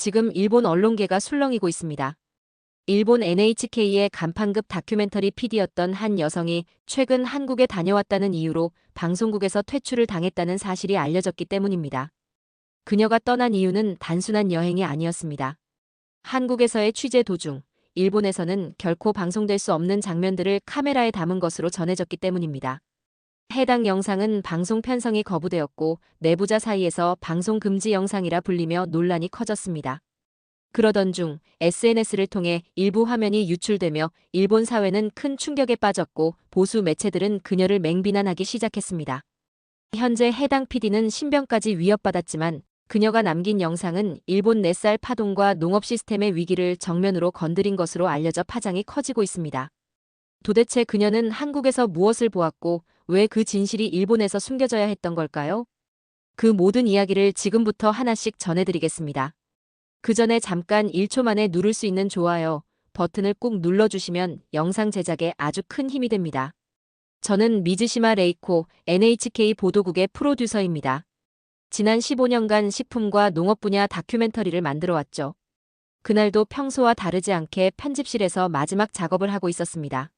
지금 일본 언론계가 술렁이고 있습니다. 일본 NHK의 간판급 다큐멘터리 PD였던 한 여성이 최근 한국에 다녀왔다는 이유로 방송국에서 퇴출을 당했다는 사실이 알려졌기 때문입니다. 그녀가 떠난 이유는 단순한 여행이 아니었습니다. 한국에서의 취재 도중, 일본에서는 결코 방송될 수 없는 장면들을 카메라에 담은 것으로 전해졌기 때문입니다. 해당 영상은 방송 편성이 거부되었고 내부자 사이에서 방송 금지 영상이라 불리며 논란이 커졌습니다. 그러던 중 SNS를 통해 일부 화면이 유출되며 일본 사회는 큰 충격에 빠졌고 보수 매체들은 그녀를 맹비난하기 시작했습니다. 현재 해당 PD는 신병까지 위협받았지만 그녀가 남긴 영상은 일본 넷살 파동과 농업 시스템의 위기를 정면으로 건드린 것으로 알려져 파장이 커지고 있습니다. 도대체 그녀는 한국에서 무엇을 보았고 왜 그 진실이 일본에서 숨겨져야 했던 걸까요? 그 모든 이야기를 지금부터 하나씩 전해드리겠습니다. 그 전에 잠깐 1초 만에 누를 수 있는 좋아요 버튼을 꾹 눌러주시면 영상 제작에 아주 큰 힘이 됩니다. 저는 미즈시마 레이코 NHK 보도국의 프로듀서입니다. 지난 15년간 식품과 농업 분야 다큐멘터리를 만들어 왔죠. 그날도 평소와 다르지 않게 편집실에서 마지막 작업을 하고 있었습니다.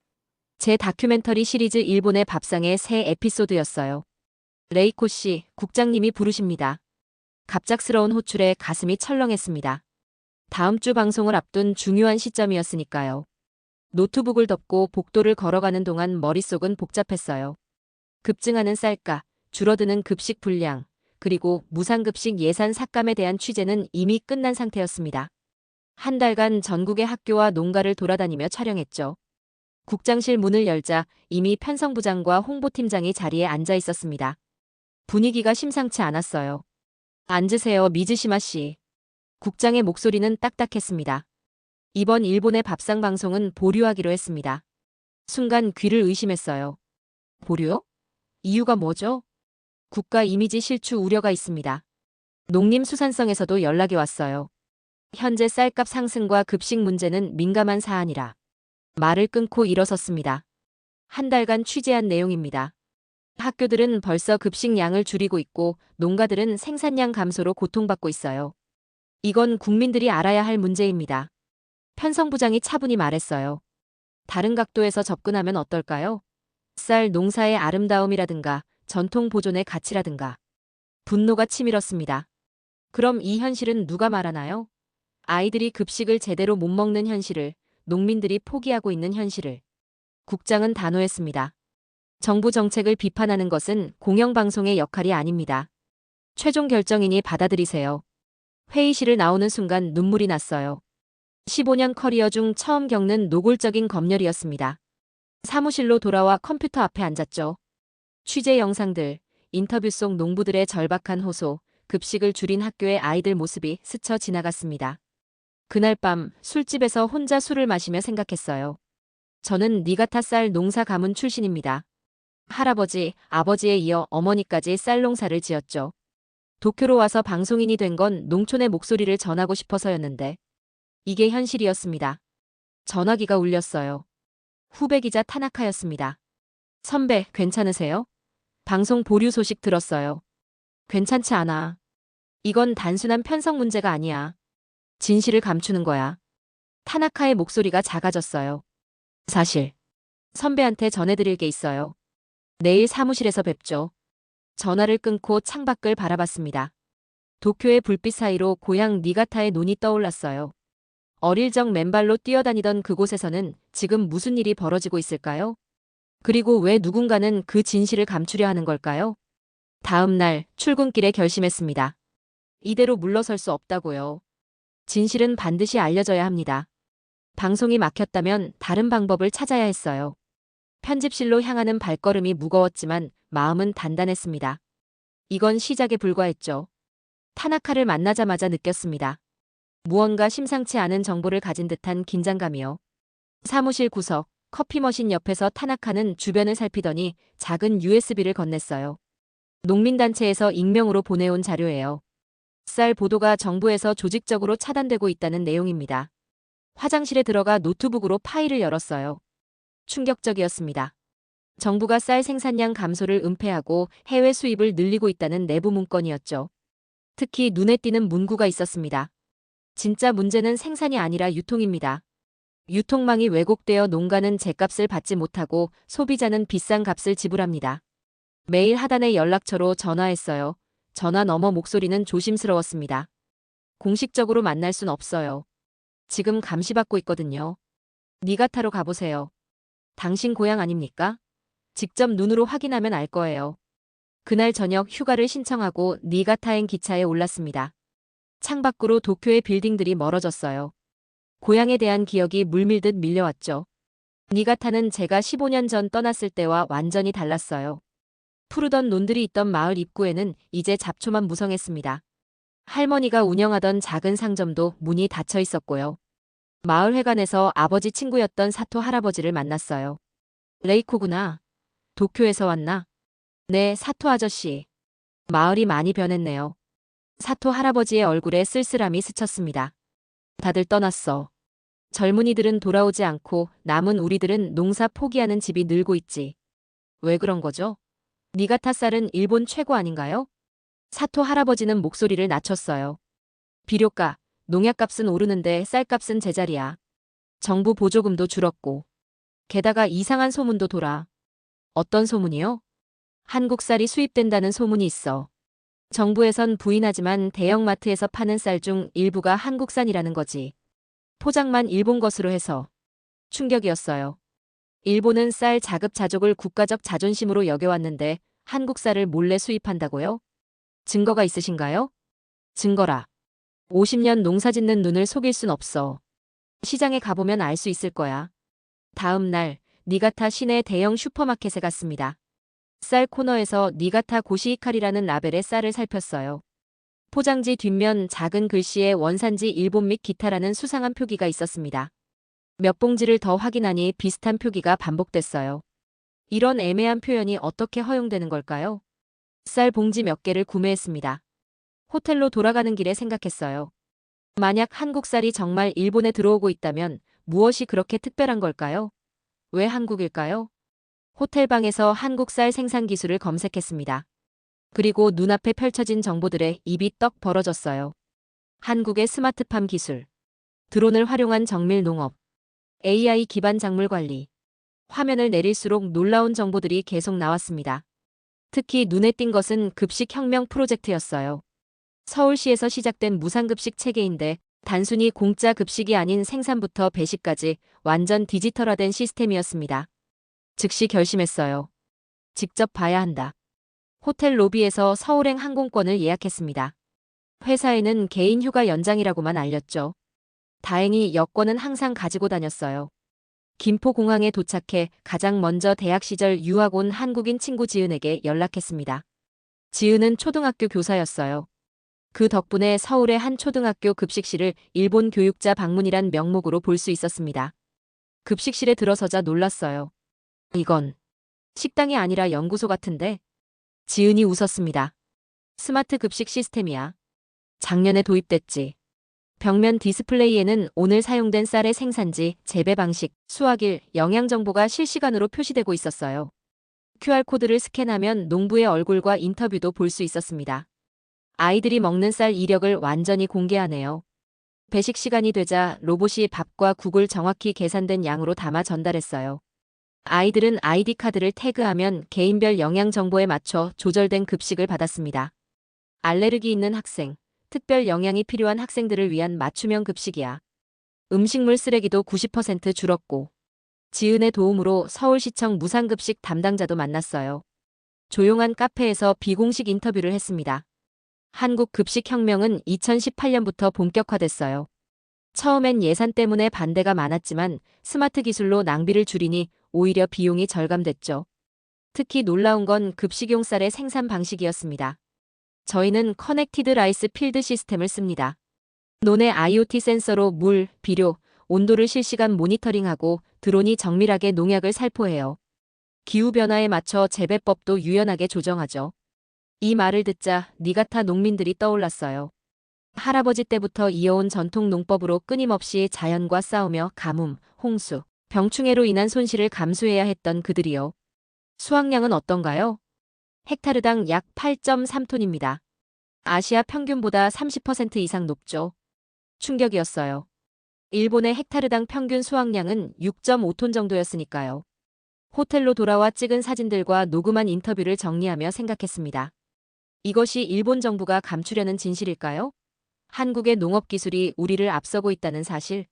제 다큐멘터리 시리즈 일본의 밥상의 새 에피소드였어요. 레이코 씨, 국장님이 부르십니다. 갑작스러운 호출에 가슴이 철렁했습니다. 다음 주 방송을 앞둔 중요한 시점이었으니까요. 노트북을 덮고 복도를 걸어가는 동안 머릿속은 복잡했어요. 급증하는 쌀가, 줄어드는 급식 분량, 그리고 무상급식 예산 삭감에 대한 취재는 이미 끝난 상태였습니다. 한 달간 전국의 학교와 농가를 돌아다니며 촬영했죠. 국장실 문을 열자 이미 편성부장과 홍보팀장이 자리에 앉아 있었습니다. 분위기가 심상치 않았어요. 앉으세요, 미즈시마 씨. 국장의 목소리는 딱딱했습니다. 이번 일본의 밥상 방송은 보류하기로 했습니다. 순간 귀를 의심했어요. 보류요? 이유가 뭐죠? 국가 이미지 실추 우려가 있습니다. 농림수산성에서도 연락이 왔어요. 현재 쌀값 상승과 급식 문제는 민감한 사안이라. 말을 끊고 일어섰습니다. 한 달간 취재한 내용입니다. 학교들은 벌써 급식 양을 줄이고 있고 농가들은 생산량 감소로 고통받고 있어요. 이건 국민들이 알아야 할 문제입니다. 편성부장이 차분히 말했어요. 다른 각도에서 접근하면 어떨까요? 쌀 농사의 아름다움이라든가 전통 보존의 가치라든가. 분노가 치밀었습니다. 그럼 이 현실은 누가 말하나요? 아이들이 급식을 제대로 못 먹는 현실을, 농민들이 포기하고 있는 현실을. 국장은 단호했습니다. 정부 정책을 비판하는 것은 공영방송의 역할이 아닙니다. 최종 결정이니 받아들이세요. 회의실을 나오는 순간 눈물이 났어요. 15년 커리어 중 처음 겪는 노골적인 검열이었습니다. 사무실로 돌아와 컴퓨터 앞에 앉았죠. 취재 영상들, 인터뷰 속 농부들의 절박한 호소, 급식을 줄인 학교의 아이들 모습이 스쳐 지나갔습니다. 그날 밤 술집에서 혼자 술을 마시며 생각했어요. 저는 니가타 쌀 농사 가문 출신입니다. 할아버지, 아버지에 이어 어머니까지 쌀 농사를 지었죠. 도쿄로 와서 방송인이 된 건 농촌의 목소리를 전하고 싶어서였는데 이게 현실이었습니다. 전화기가 울렸어요. 후배 기자 타나카였습니다. 선배, 괜찮으세요? 방송 보류 소식 들었어요. 괜찮지 않아. 이건 단순한 편성 문제가 아니야. 진실을 감추는 거야. 타나카의 목소리가 작아졌어요. 사실, 선배한테 전해드릴 게 있어요. 내일 사무실에서 뵙죠. 전화를 끊고 창밖을 바라봤습니다. 도쿄의 불빛 사이로 고향 니가타의 눈이 떠올랐어요. 어릴 적 맨발로 뛰어다니던 그곳에서는 지금 무슨 일이 벌어지고 있을까요? 그리고 왜 누군가는 그 진실을 감추려 하는 걸까요? 다음 날 출근길에 결심했습니다. 이대로 물러설 수 없다고요. 진실은 반드시 알려져야 합니다. 방송이 막혔다면 다른 방법을 찾아야 했어요. 편집실로 향하는 발걸음이 무거웠지만 마음은 단단했습니다. 이건 시작에 불과했죠. 타나카를 만나자마자 느꼈습니다. 무언가 심상치 않은 정보를 가진 듯한 긴장감이요. 사무실 구석, 커피 머신 옆에서 타나카는 주변을 살피더니 작은 USB를 건넸어요. 농민단체에서 익명으로 보내온 자료예요. 쌀 보도가 정부에서 조직적으로 차단되고 있다는 내용입니다. 화장실에 들어가 노트북으로 파일을 열었어요. 충격적이었습니다. 정부가 쌀 생산량 감소를 은폐하고 해외 수입을 늘리고 있다는 내부 문건이었죠. 특히 눈에 띄는 문구가 있었습니다. 진짜 문제는 생산이 아니라 유통입니다. 유통망이 왜곡되어 농가는 제값을 받지 못하고 소비자는 비싼 값을 지불합니다. 매일 하단의 연락처로 전화했어요. 전화 너머 목소리는 조심스러웠습니다. 공식적으로 만날 순 없어요. 지금 감시받고 있거든요. 니가타로 가보세요. 당신 고향 아닙니까? 직접 눈으로 확인하면 알 거예요. 그날 저녁 휴가를 신청하고 니가타행 기차에 올랐습니다. 창밖으로 도쿄의 빌딩들이 멀어졌어요. 고향에 대한 기억이 물밀듯 밀려왔죠. 니가타는 제가 15년 전 떠났을 때와 완전히 달랐어요. 푸르던 논들이 있던 마을 입구에는 이제 잡초만 무성했습니다. 할머니가 운영하던 작은 상점도 문이 닫혀 있었고요. 마을 회관에서 아버지 친구였던 사토 할아버지를 만났어요. 레이코구나. 도쿄에서 왔나? 네, 사토 아저씨. 마을이 많이 변했네요. 사토 할아버지의 얼굴에 쓸쓸함이 스쳤습니다. 다들 떠났어. 젊은이들은 돌아오지 않고 남은 우리들은 농사 포기하는 집이 늘고 있지. 왜 그런 거죠? 니가타 쌀은 일본 최고 아닌가요? 사토 할아버지는 목소리를 낮췄어요. 비료가, 농약값은 오르는데 쌀값은 제자리야. 정부 보조금도 줄었고. 게다가 이상한 소문도 돌아. 어떤 소문이요? 한국 쌀이 수입된다는 소문이 있어. 정부에선 부인하지만 대형마트에서 파는 쌀 중 일부가 한국산이라는 거지. 포장만 일본 것으로 해서. 충격이었어요. 일본은 쌀 자급자족을 국가적 자존심으로 여겨왔는데 한국 쌀을 몰래 수입한다고요? 증거가 있으신가요? 증거라. 50년 농사 짓는 눈을 속일 순 없어. 시장에 가보면 알 수 있을 거야. 다음 날, 니가타 시내 대형 슈퍼마켓에 갔습니다. 쌀 코너에서 니가타 고시이칼이라는 라벨의 쌀을 살폈어요. 포장지 뒷면 작은 글씨에 원산지 일본 및 기타라는 수상한 표기가 있었습니다. 몇 봉지를 더 확인하니 비슷한 표기가 반복됐어요. 이런 애매한 표현이 어떻게 허용되는 걸까요? 쌀 봉지 몇 개를 구매했습니다. 호텔로 돌아가는 길에 생각했어요. 만약 한국 쌀이 정말 일본에 들어오고 있다면 무엇이 그렇게 특별한 걸까요? 왜 한국일까요? 호텔방에서 한국 쌀 생산 기술을 검색했습니다. 그리고 눈앞에 펼쳐진 정보들에 입이 떡 벌어졌어요. 한국의 스마트팜 기술, 드론을 활용한 정밀 농업, AI 기반 작물 관리. 화면을 내릴수록 놀라운 정보들이 계속 나왔습니다. 특히 눈에 띈 것은 급식 혁명 프로젝트였어요. 서울시에서 시작된 무상급식 체계인데 단순히 공짜 급식이 아닌 생산부터 배식까지 완전 디지털화된 시스템이었습니다. 즉시 결심했어요. 직접 봐야 한다. 호텔 로비에서 서울행 항공권을 예약했습니다. 회사에는 개인 휴가 연장이라고만 알렸죠. 다행히 여권은 항상 가지고 다녔어요. 김포공항에 도착해 가장 먼저 대학 시절 유학 온 한국인 친구 지은에게 연락했습니다. 지은은 초등학교 교사였어요. 그 덕분에 서울의 한 초등학교 급식실을 일본 교육자 방문이란 명목으로 볼 수 있었습니다. 급식실에 들어서자 놀랐어요. 이건 식당이 아니라 연구소 같은데? 지은이 웃었습니다. 스마트 급식 시스템이야. 작년에 도입됐지. 벽면 디스플레이에는 오늘 사용된 쌀의 생산지, 재배 방식, 수확일, 영양 정보가 실시간으로 표시되고 있었어요. QR코드를 스캔하면 농부의 얼굴과 인터뷰도 볼 수 있었습니다. 아이들이 먹는 쌀 이력을 완전히 공개하네요. 배식 시간이 되자 로봇이 밥과 국을 정확히 계산된 양으로 담아 전달했어요. 아이들은 아이디 카드를 태그하면 개인별 영양 정보에 맞춰 조절된 급식을 받았습니다. 알레르기 있는 학생, 특별 영양이 필요한 학생들을 위한 맞춤형 급식이야. 음식물 쓰레기도 90% 줄었고, 지은의 도움으로 서울시청 무상급식 담당자도 만났어요. 조용한 카페에서 비공식 인터뷰를 했습니다. 한국 급식혁명은 2018년부터 본격화됐어요. 처음엔 예산 때문에 반대가 많았지만 스마트 기술로 낭비를 줄이니 오히려 비용이 절감됐죠. 특히 놀라운 건 급식용 쌀의 생산 방식이었습니다. 저희는 커넥티드 라이스 필드 시스템을 씁니다. 논의 IoT 센서로 물, 비료, 온도를 실시간 모니터링하고 드론이 정밀하게 농약을 살포해요. 기후변화에 맞춰 재배법도 유연하게 조정하죠. 이 말을 듣자 니가타 농민들이 떠올랐어요. 할아버지 때부터 이어온 전통 농법으로 끊임없이 자연과 싸우며 가뭄, 홍수, 병충해로 인한 손실을 감수해야 했던 그들이요. 수확량은 어떤가요? 헥타르당 약 8.3톤입니다. 아시아 평균보다 30% 이상 높죠. 충격이었어요. 일본의 헥타르당 평균 수확량은 6.5톤 정도였으니까요. 호텔로 돌아와 찍은 사진들과 녹음한 인터뷰를 정리하며 생각했습니다. 이것이 일본 정부가 감추려는 진실일까요? 한국의 농업 기술이 우리를 앞서고 있다는 사실.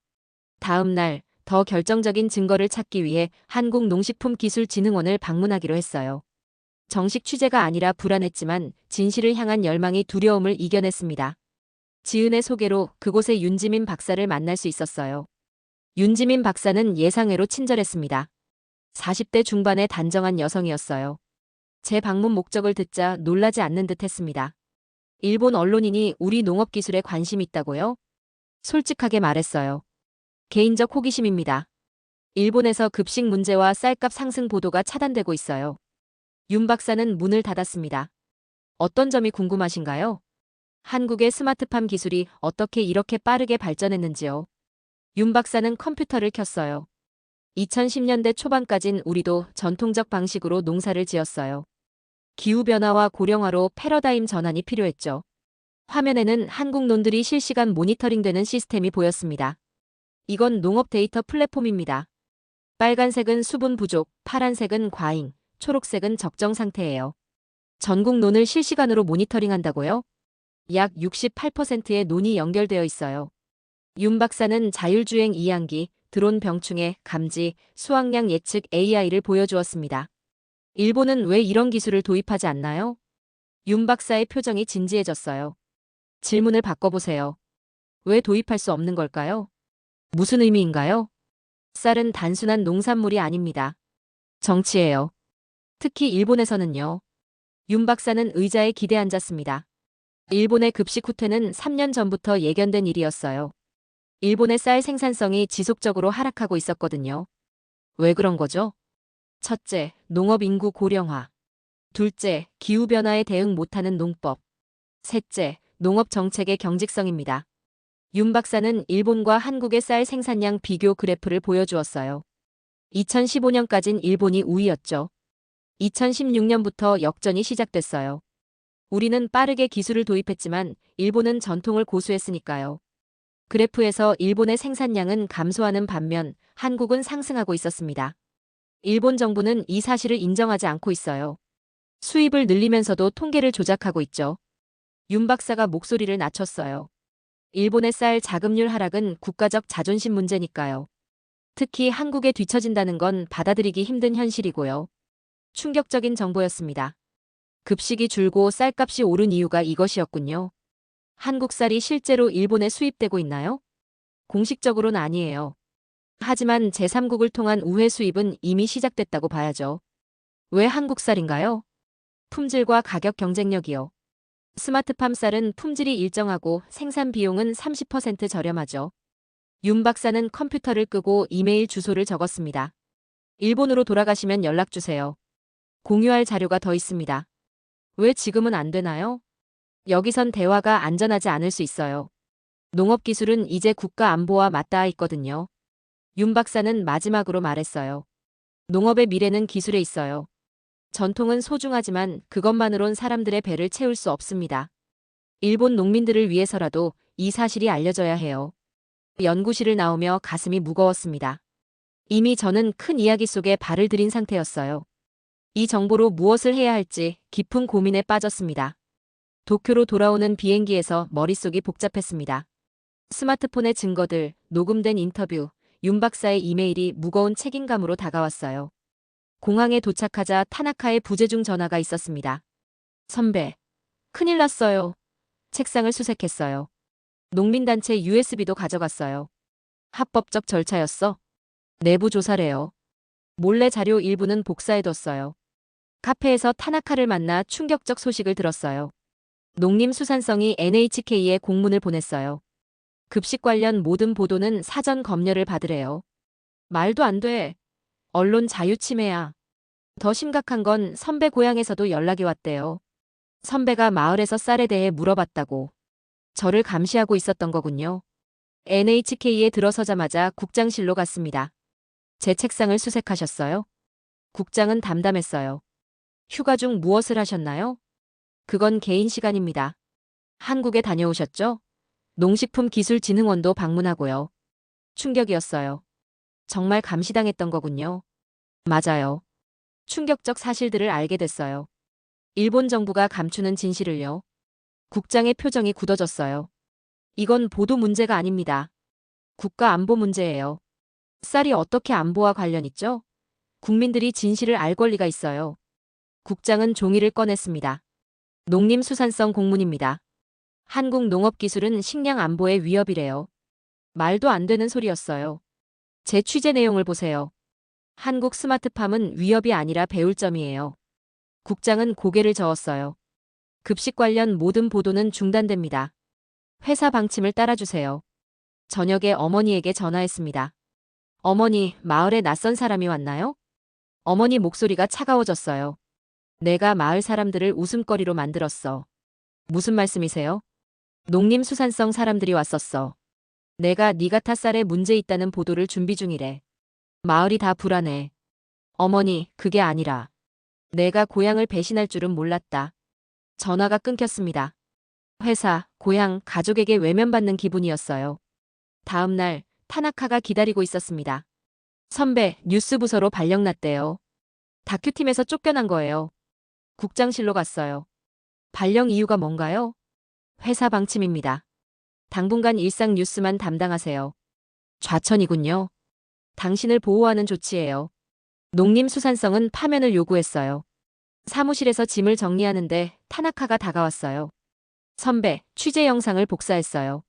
다음 날, 더 결정적인 증거를 찾기 위해 한국농식품기술진흥원을 방문하기로 했어요. 정식 취재가 아니라 불안했지만 진실을 향한 열망이 두려움을 이겨냈습니다. 지은의 소개로 그곳에 윤지민 박사를 만날 수 있었어요. 윤지민 박사는 예상외로 친절했습니다. 40대 중반의 단정한 여성이었어요. 제 방문 목적을 듣자 놀라지 않는 듯 했습니다. 일본 언론인이 우리 농업 기술에 관심 있다고요? 솔직하게 말했어요. 개인적 호기심입니다. 일본에서 급식 문제와 쌀값 상승 보도가 차단되고 있어요. 윤 박사는 문을 닫았습니다. 어떤 점이 궁금하신가요? 한국의 스마트팜 기술이 어떻게 이렇게 빠르게 발전했는지요. 윤 박사는 컴퓨터를 켰어요. 2010년대 초반까진 우리도 전통적 방식으로 농사를 지었어요. 기후변화와 고령화로 패러다임 전환이 필요했죠. 화면에는 한국 논들이 실시간 모니터링되는 시스템이 보였습니다. 이건 농업 데이터 플랫폼입니다. 빨간색은 수분 부족, 파란색은 과잉, 초록색은 적정 상태예요. 전국 논을 실시간으로 모니터링한다고요? 약 68%의 논이 연결되어 있어요. 윤 박사는 자율주행 이양기, 드론 병충해, 감지, 수확량 예측 AI를 보여주었습니다. 일본은 왜 이런 기술을 도입하지 않나요? 윤 박사의 표정이 진지해졌어요. 질문을 바꿔보세요. 왜 도입할 수 없는 걸까요? 무슨 의미인가요? 쌀은 단순한 농산물이 아닙니다. 정치예요. 특히 일본에서는요. 윤 박사는 의자에 기대 앉았습니다. 일본의 급식 후퇴는 3년 전부터 예견된 일이었어요. 일본의 쌀 생산성이 지속적으로 하락하고 있었거든요. 왜 그런 거죠? 첫째, 농업 인구 고령화. 둘째, 기후변화에 대응 못하는 농법. 셋째, 농업 정책의 경직성입니다. 윤 박사는 일본과 한국의 쌀 생산량 비교 그래프를 보여주었어요. 2015년까진 일본이 우위였죠. 2016년부터 역전이 시작됐어요. 우리는 빠르게 기술을 도입했지만 일본은 전통을 고수했으니까요. 그래프에서 일본의 생산량은 감소하는 반면 한국은 상승하고 있었습니다. 일본 정부는 이 사실을 인정하지 않고 있어요. 수입을 늘리면서도 통계를 조작하고 있죠. 윤 박사가 목소리를 낮췄어요. 일본의 쌀 자급률 하락은 국가적 자존심 문제니까요. 특히 한국에 뒤처진다는 건 받아들이기 힘든 현실이고요. 충격적인 정보였습니다. 급식이 줄고 쌀값이 오른 이유가 이것이었군요. 한국 쌀이 실제로 일본에 수입되고 있나요? 공식적으로는 아니에요. 하지만 제3국을 통한 우회 수입은 이미 시작됐다고 봐야죠. 왜 한국 쌀인가요? 품질과 가격 경쟁력이요. 스마트팜 쌀은 품질이 일정하고 생산 비용은 30% 저렴하죠. 윤 박사는 컴퓨터를 끄고 이메일 주소를 적었습니다. 일본으로 돌아가시면 연락주세요. 공유할 자료가 더 있습니다. 왜 지금은 안 되나요? 여기선 대화가 안전하지 않을 수 있어요. 농업기술은 이제 국가 안보와 맞닿아 있거든요. 윤 박사는 마지막으로 말했어요. 농업의 미래는 기술에 있어요. 전통은 소중하지만 그것만으론 사람들의 배를 채울 수 없습니다. 일본 농민들을 위해서라도 이 사실이 알려져야 해요. 연구실을 나오며 가슴이 무거웠습니다. 이미 저는 큰 이야기 속에 발을 들인 상태였어요. 이 정보로 무엇을 해야 할지 깊은 고민에 빠졌습니다. 도쿄로 돌아오는 비행기에서 머릿속이 복잡했습니다. 스마트폰의 증거들, 녹음된 인터뷰, 윤 박사의 이메일이 무거운 책임감으로 다가왔어요. 공항에 도착하자 타나카의 부재중 전화가 있었습니다. 선배, 큰일 났어요. 책상을 수색했어요. 농민단체 USB도 가져갔어요. 합법적 절차였어. 내부 조사래요. 몰래 자료 일부는 복사해뒀어요. 카페에서 타나카를 만나 충격적 소식을 들었어요. 농림수산성이 NHK에 공문을 보냈어요. 급식 관련 모든 보도는 사전 검열을 받으래요. 말도 안 돼. 언론 자유 침해야. 더 심각한 건 선배 고향에서도 연락이 왔대요. 선배가 마을에서 쌀에 대해 물어봤다고. 저를 감시하고 있었던 거군요. NHK에 들어서자마자 국장실로 갔습니다. 제 책상을 수색하셨어요? 국장은 담담했어요. 휴가 중 무엇을 하셨나요? 그건 개인 시간입니다. 한국에 다녀오셨죠? 농식품기술진흥원도 방문하고요. 충격이었어요. 정말 감시당했던 거군요. 맞아요. 충격적 사실들을 알게 됐어요. 일본 정부가 감추는 진실을요. 국장의 표정이 굳어졌어요. 이건 보도 문제가 아닙니다. 국가 안보 문제예요. 쌀이 어떻게 안보와 관련 있죠? 국민들이 진실을 알 권리가 있어요. 국장은 종이를 꺼냈습니다. 농림수산성 공문입니다. 한국 농업기술은 식량 안보의 위협이래요. 말도 안 되는 소리였어요. 제 취재 내용을 보세요. 한국 스마트팜은 위협이 아니라 배울 점이에요. 국장은 고개를 저었어요. 급식 관련 모든 보도는 중단됩니다. 회사 방침을 따라주세요. 저녁에 어머니에게 전화했습니다. 어머니, 마을에 낯선 사람이 왔나요? 어머니 목소리가 차가워졌어요. 내가 마을 사람들을 웃음거리로 만들었어. 무슨 말씀이세요? 농림수산성 사람들이 왔었어. 내가 니가 타 쌀에 문제 있다는 보도를 준비 중이래. 마을이 다 불안해. 어머니, 그게 아니라. 내가 고향을 배신할 줄은 몰랐다. 전화가 끊겼습니다. 회사, 고향, 가족에게 외면받는 기분이었어요. 다음 날, 타나카가 기다리고 있었습니다. 선배, 뉴스 부서로 발령났대요. 다큐팀에서 쫓겨난 거예요. 국장실로 갔어요. 발령 이유가 뭔가요? 회사 방침입니다. 당분간 일상 뉴스만 담당하세요. 좌천이군요. 당신을 보호하는 조치예요. 농림수산성은 파면을 요구했어요. 사무실에서 짐을 정리하는데 타나카가 다가왔어요. 선배, 취재 영상을 복사했어요.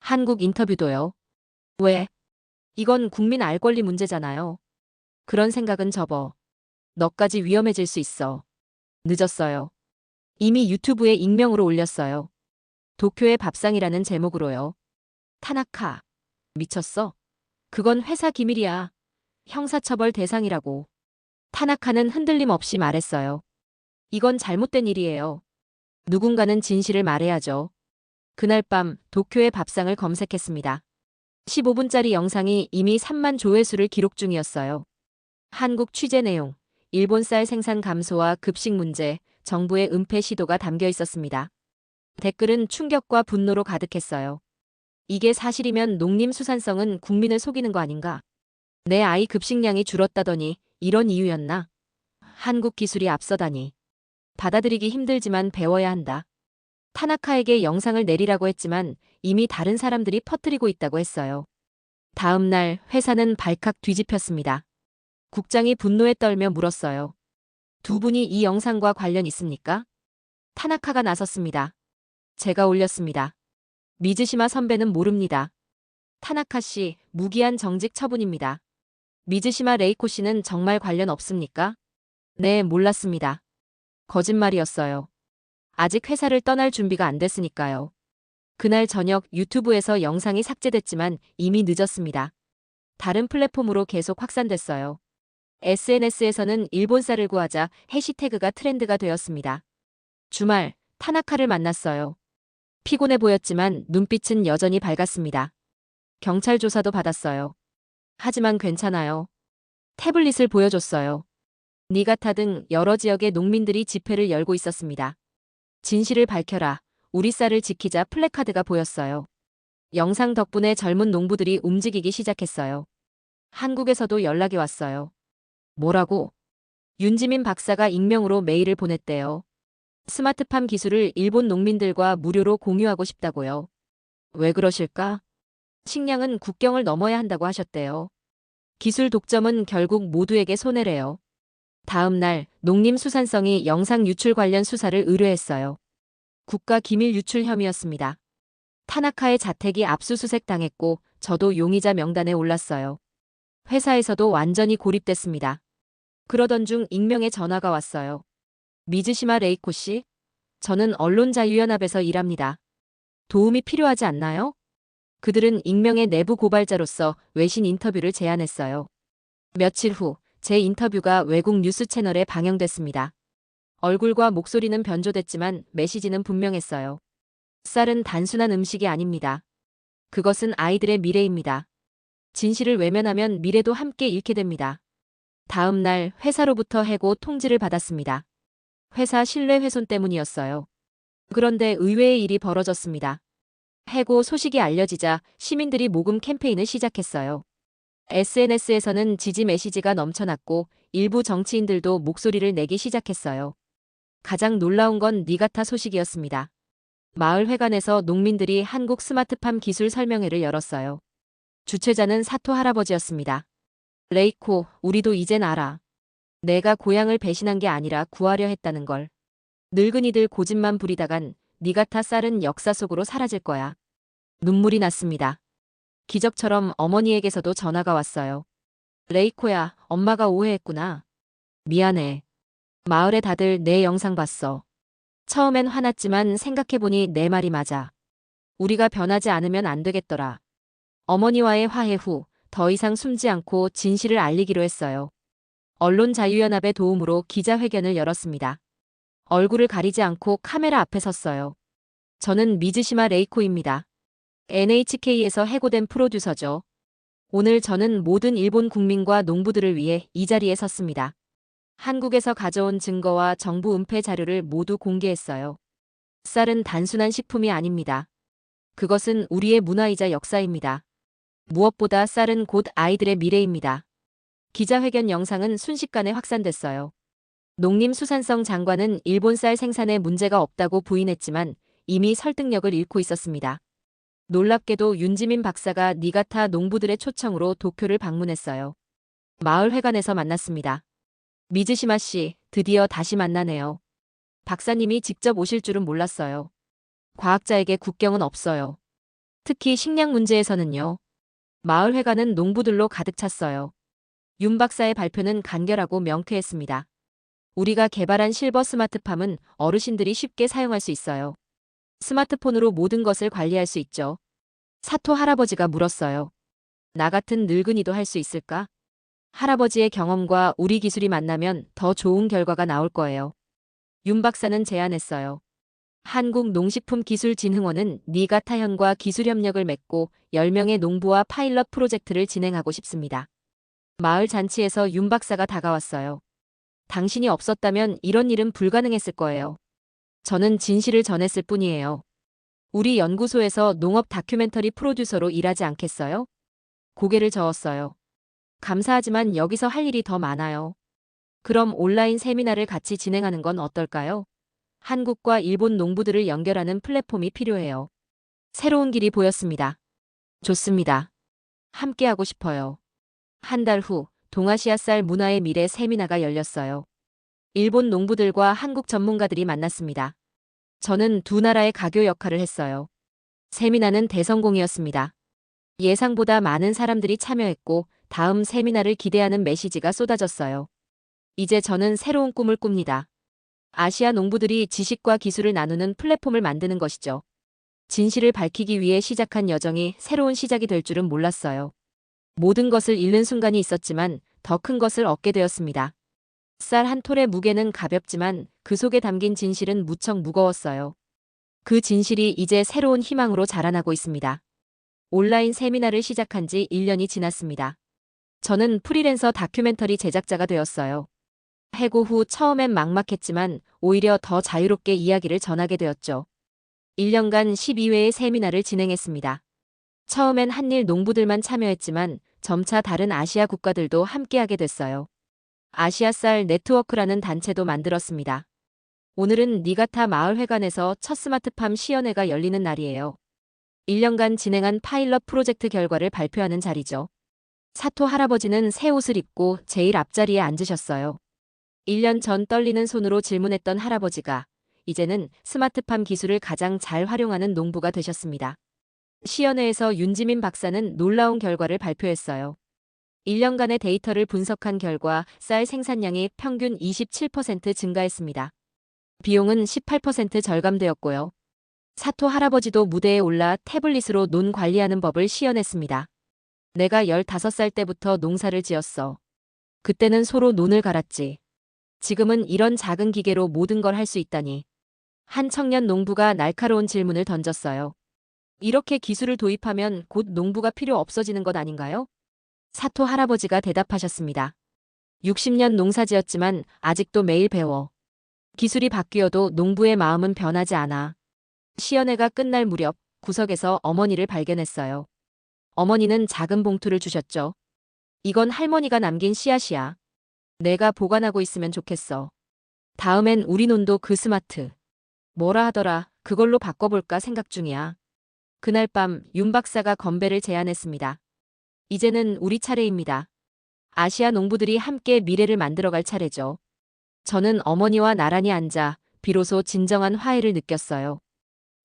한국 인터뷰도요. 왜? 이건 국민 알 권리 문제잖아요. 그런 생각은 접어. 너까지 위험해질 수 있어. 늦었어요. 이미 유튜브에 익명으로 올렸어요. 도쿄의 밥상이라는 제목으로요. 타나카. 미쳤어? 그건 회사 기밀이야. 형사처벌 대상이라고. 타나카는 흔들림 없이 말했어요. 이건 잘못된 일이에요. 누군가는 진실을 말해야죠. 그날 밤 도쿄의 밥상을 검색했습니다. 15분짜리 영상이 이미 3만 조회수를 기록 중이었어요. 한국 취재 내용, 일본 쌀 생산 감소와 급식 문제, 정부의 은폐 시도가 담겨 있었습니다. 댓글은 충격과 분노로 가득했어요. 이게 사실이면 농림수산성은 국민을 속이는 거 아닌가? 내 아이 급식량이 줄었다더니 이런 이유였나? 한국 기술이 앞서다니. 받아들이기 힘들지만 배워야 한다. 타나카에게 영상을 내리라고 했지만 이미 다른 사람들이 퍼뜨리고 있다고 했어요. 다음 날 회사는 발칵 뒤집혔습니다. 국장이 분노에 떨며 물었어요. 두 분이 이 영상과 관련 있습니까? 타나카가 나섰습니다. 제가 올렸습니다. 미즈시마 선배는 모릅니다. 타나카 씨, 무기한 정직 처분입니다. 미즈시마 레이코 씨는 정말 관련 없습니까? 네, 몰랐습니다. 거짓말이었어요. 아직 회사를 떠날 준비가 안 됐으니까요. 그날 저녁 유튜브에서 영상이 삭제됐지만 이미 늦었습니다. 다른 플랫폼으로 계속 확산됐어요. SNS에서는 일본쌀을 구하자 해시태그가 트렌드가 되었습니다. 주말, 타나카를 만났어요. 피곤해 보였지만 눈빛은 여전히 밝았습니다. 경찰 조사도 받았어요. 하지만 괜찮아요. 태블릿을 보여줬어요. 니가타 등 여러 지역의 농민들이 집회를 열고 있었습니다. 진실을 밝혀라. 우리 쌀을 지키자 플래카드가 보였어요. 영상 덕분에 젊은 농부들이 움직이기 시작했어요. 한국에서도 연락이 왔어요. 뭐라고? 윤지민 박사가 익명으로 메일을 보냈대요. 스마트팜 기술을 일본 농민들과 무료로 공유하고 싶다고요. 왜 그러실까? 식량은 국경을 넘어야 한다고 하셨대요. 기술 독점은 결국 모두에게 손해래요. 다음 날 농림수산성이 영상 유출 관련 수사를 의뢰했어요. 국가 기밀 유출 혐의였습니다. 타나카의 자택이 압수수색 당했고 저도 용의자 명단에 올랐어요. 회사에서도 완전히 고립됐습니다. 그러던 중 익명의 전화가 왔어요. 미즈시마 레이코 씨? 저는 언론자유연합에서 일합니다. 도움이 필요하지 않나요? 그들은 익명의 내부 고발자로서 외신 인터뷰를 제안했어요. 며칠 후 제 인터뷰가 외국 뉴스 채널에 방영됐습니다. 얼굴과 목소리는 변조됐지만 메시지는 분명했어요. 쌀은 단순한 음식이 아닙니다. 그것은 아이들의 미래입니다. 진실을 외면하면 미래도 함께 잃게 됩니다. 다음 날 회사로부터 해고 통지를 받았습니다. 회사 신뢰 훼손 때문이었어요. 그런데 의외의 일이 벌어졌습니다. 해고 소식이 알려지자 시민들이 모금 캠페인을 시작했어요. SNS에서는 지지 메시지가 넘쳐났고 일부 정치인들도 목소리를 내기 시작했어요. 가장 놀라운 건 니가타 소식이었습니다. 마을 회관에서 농민들이 한국 스마트팜 기술 설명회를 열었어요. 주최자는 사토 할아버지였습니다. 레이코, 우리도 이젠 알아. 내가 고향을 배신한 게 아니라 구하려 했다는 걸. 늙은이들 고집만 부리다간 니가타 쌀은 역사 속으로 사라질 거야. 눈물이 났습니다. 기적처럼 어머니에게서도 전화가 왔어요. 레이코야, 엄마가 오해했구나. 미안해. 마을에 다들 내 영상 봤어. 처음엔 화났지만 생각해보니 내 말이 맞아. 우리가 변하지 않으면 안 되겠더라. 어머니와의 화해 후 더 이상 숨지 않고 진실을 알리기로 했어요. 언론자유연합의 도움으로 기자회견을 열었습니다. 얼굴을 가리지 않고 카메라 앞에 섰어요. 저는 미즈시마 레이코입니다. NHK에서 해고된 프로듀서죠. 오늘 저는 모든 일본 국민과 농부들을 위해 이 자리에 섰습니다. 한국에서 가져온 증거와 정부 은폐 자료를 모두 공개했어요. 쌀은 단순한 식품이 아닙니다. 그것은 우리의 문화이자 역사입니다. 무엇보다 쌀은 곧 아이들의 미래입니다. 기자회견 영상은 순식간에 확산됐어요. 농림수산성 장관은 일본 쌀 생산에 문제가 없다고 부인했지만 이미 설득력을 잃고 있었습니다. 놀랍게도 윤지민 박사가 니가타 농부들의 초청으로 도쿄를 방문했어요. 마을 회관에서 만났습니다. 미즈시마 씨, 드디어 다시 만나네요. 박사님이 직접 오실 줄은 몰랐어요. 과학자에게 국경은 없어요. 특히 식량 문제에서는요. 마을 회관은 농부들로 가득 찼어요. 윤 박사의 발표는 간결하고 명쾌했습니다. 우리가 개발한 실버 스마트팜은 어르신들이 쉽게 사용할 수 있어요. 스마트폰으로 모든 것을 관리할 수 있죠. 사토 할아버지가 물었어요. 나 같은 늙은이도 할 수 있을까? 할아버지의 경험과 우리 기술이 만나면 더 좋은 결과가 나올 거예요. 윤 박사는 제안했어요. 한국농식품기술진흥원은 니가타현과 기술협력을 맺고 10명의 농부와 파일럿 프로젝트를 진행하고 싶습니다. 마을 잔치에서 윤 박사가 다가왔어요. 당신이 없었다면 이런 일은 불가능했을 거예요. 저는 진실을 전했을 뿐이에요. 우리 연구소에서 농업 다큐멘터리 프로듀서로 일하지 않겠어요? 고개를 저었어요. 감사하지만 여기서 할 일이 더 많아요. 그럼 온라인 세미나를 같이 진행하는 건 어떨까요? 한국과 일본 농부들을 연결하는 플랫폼이 필요해요. 새로운 길이 보였습니다. 좋습니다. 함께하고 싶어요. 한 달 후 동아시아 쌀 문화의 미래 세미나가 열렸어요. 일본 농부들과 한국 전문가들이 만났습니다. 저는 두 나라의 가교 역할을 했어요. 세미나는 대성공이었습니다. 예상보다 많은 사람들이 참여했고 다음 세미나를 기대하는 메시지가 쏟아졌어요. 이제 저는 새로운 꿈을 꿉니다. 아시아 농부들이 지식과 기술을 나누는 플랫폼을 만드는 것이죠. 진실을 밝히기 위해 시작한 여정이 새로운 시작이 될 줄은 몰랐어요. 모든 것을 잃는 순간이 있었지만 더 큰 것을 얻게 되었습니다. 쌀 한 톨의 무게는 가볍지만 그 속에 담긴 진실은 무척 무거웠어요. 그 진실이 이제 새로운 희망으로 자라나고 있습니다. 온라인 세미나를 시작한 지 1년이 지났습니다. 저는 프리랜서 다큐멘터리 제작자가 되었어요. 해고 후 처음엔 막막했지만 오히려 더 자유롭게 이야기를 전하게 되었죠. 1년간 12회의 세미나를 진행했습니다. 처음엔 한일 농부들만 참여했지만 점차 다른 아시아 국가들도 함께하게 됐어요. 아시아 쌀 네트워크라는 단체도 만들었습니다. 오늘은 니가타 마을회관에서 첫 스마트팜 시연회가 열리는 날이에요. 1년간 진행한 파일럿 프로젝트 결과를 발표하는 자리죠. 사토 할아버지는 새 옷을 입고 제일 앞자리에 앉으셨어요. 1년 전 떨리는 손으로 질문했던 할아버지가 이제는 스마트팜 기술을 가장 잘 활용하는 농부가 되셨습니다. 시연회에서 윤지민 박사는 놀라운 결과를 발표했어요. 1년간의 데이터를 분석한 결과 쌀 생산량이 평균 27% 증가했습니다. 비용은 18% 절감되었고요. 사토 할아버지도 무대에 올라 태블릿으로 논 관리하는 법을 시연했습니다. 내가 15살 때부터 농사를 지었어. 그때는 소로 논을 갈았지. 지금은 이런 작은 기계로 모든 걸 할 수 있다니. 한 청년 농부가 날카로운 질문을 던졌어요. 이렇게 기술을 도입하면 곧 농부가 필요 없어지는 것 아닌가요? 사토 할아버지가 대답하셨습니다. 60년 농사지었지만 아직도 매일 배워. 기술이 바뀌어도 농부의 마음은 변하지 않아. 시연회가 끝날 무렵 구석에서 어머니를 발견했어요. 어머니는 작은 봉투를 주셨죠. 이건 할머니가 남긴 씨앗이야. 내가 보관하고 있으면 좋겠어. 다음엔 우리 논도 그 스마트. 뭐라 하더라. 그걸로 바꿔볼까 생각 중이야. 그날 밤 윤 박사가 건배를 제안했습니다. 이제는 우리 차례입니다. 아시아 농부들이 함께 미래를 만들어갈 차례죠. 저는 어머니와 나란히 앉아 비로소 진정한 화해를 느꼈어요.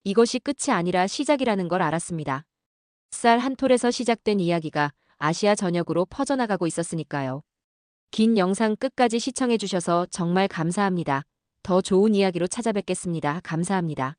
이것이 끝이 아니라 시작이라는 걸 알았습니다. 쌀 한 톨에서 시작된 이야기가 아시아 전역으로 퍼져나가고 있었으니까요. 긴 영상 끝까지 시청해주셔서 정말 감사합니다. 더 좋은 이야기로 찾아뵙겠습니다. 감사합니다.